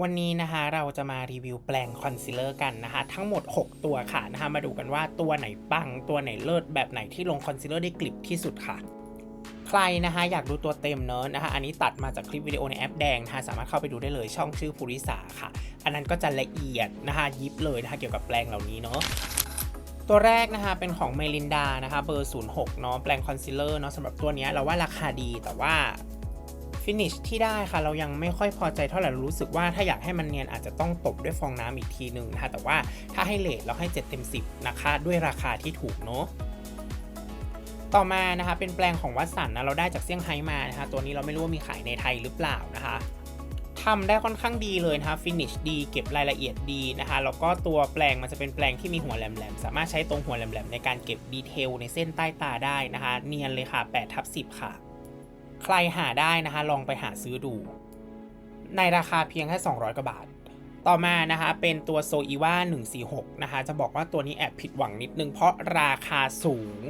วันนี้นะคะเราจะมารีวิวแปลงคอนซีลเลอร์กันนะคะทั้งหมด 6 ตัวค่ะนะคะมาดูกันว่าตัวไหนปังตัวไหนเลิศแบบไหนที่ลงคอนซีลเลอร์ได้กลิบที่สุดค่ะ ใครนะคะอยากดูตัวเต็มเนอะนะคะอันนี้ตัดมาจากคลิปวิดีโอในแอปแดงนะคะสามารถเข้าไปดูได้เลยช่องชื่อภูริสาค่ะ อันนั้นก็จะละเอียดนะคะยิบเลยนะคะเกี่ยวกับแปลงเหล่านี้เนาะตัวแรกนะคะเป็นของเมลินดานะคะเบอร์ 06เนาะแปลงคอนซีลเลอร์เนาะสำหรับตัวนี้เราว่าราคาดีแต่ว่า ฟินิชที่ได้ค่ะเรายังไม่ค่อยพอใจเท่าไหร่รู้สึกว่าถ้าอยากให้มันเนียนอาจจะต้องตบด้วยฟองน้ำอีกทีหนึ่งนะคะแต่ว่าถ้าให้เลทเราให้ 7 เต็ม 10 นะคะ ด้วยราคาที่ถูกเนาะต่อมานะคะเป็นแปลงของวัสันนะเราได้จากเซี่ยงไฮ้มานะคะตัวนี้เราไม่รู้ว่ามีขายในไทยหรือเปล่านะคะทำได้ค่อนข้างดีเลยนะคะฟินิชดีเก็บรายละเอียดดีนะคะแล้วก็ตัวแปลงมันจะเป็นแปลงที่มีหัวแหลมๆ สามารถใช้ตรงหัวแหลมๆ ในการเก็บดีเทลในเส้นใต้ตาได้นะคะ เนียนเลยค่ะ8ทับ10 ค่ะ ใครหาได้นะคะ ลองไปหาซื้อดู ในราคาเพียงแค่ 200 กว่าบาท ต่อมานะคะ เป็นตัวโซอีว่า146 นะคะ จะบอกว่าตัวนี้แอบผิดหวังนิดนึง เพราะราคาสูง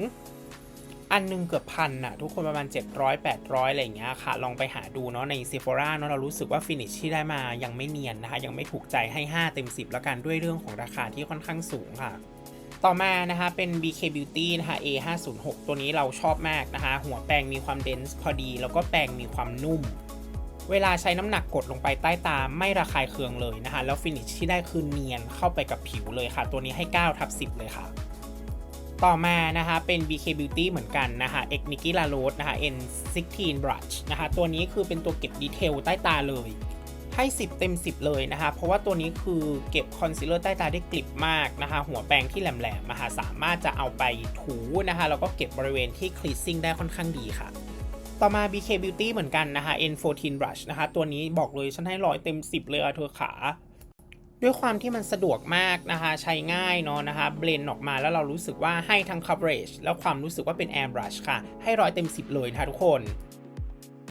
อันหนึงเกือบพันน่ะทุกคนประมาณ 700 800 อะไรอย่างเงี้ยค่ะ ลองไปหาดูเนาะใน Sephora เนาะเรารู้สึกว่าฟินิชที่ได้มายังไม่เนียนนะคะ ยังไม่ถูกใจให้ 5 เต็ม 10 แล้วกันด้วยเรื่องของราคาที่ค่อนข้างสูงค่ะ ต่อมานะคะเป็น BK Beauty นะคะ A506 ตัวนี้เราชอบมากนะคะ หัวแปรงมีความเดนส์พอดี แล้วก็แปรงมีความนุ่ม เวลาใช้น้ำหนักกดลงไปใต้ตาไม่ระคายเคืองเลยนะคะ แล้วฟินิชที่ได้คือเนียนเข้าไปกับผิวเลยค่ะ ตัวนี้ให้9ทับ10 เลยค่ะ ต่อมานะคะเป็น BK Beauty เหมือนกันนะคะ X Nicky La Rose นะคะ N16 Brush นะคะ ตัวนี้คือเป็นตัวเก็บดีเทลใต้ตาเลย ให้ 10 เต็ม 10 เลยนะคะ เพราะว่าตัวนี้คือเก็บคอนซีลเลอร์ใต้ตาได้กลิบมากนะคะ หัวแปรงที่แหลมๆนะคะสามารถจะเอาไปถูนะคะแล้วก็เก็บบริเวณที่คลีซซิ่งได้ค่อนข้างดีค่ะ ต่อมา BK Beauty เหมือนกันนะคะ N14 Brush นะคะ ตัวนี้บอกเลยฉันให้ร้อยเต็ม 10 เลยอะเธอขาด้วยความที่มันสะดวกมากนะคะ ใช้ง่ายเนาะนะคะเบลนออกมาแล้วเรารู้สึกว่าให้ทั้ง coverage แล้วความรู้สึกว่าเป็น air brush ค่ะ ให้ร้อยเต็ม 10 เลยนะคะทุกคน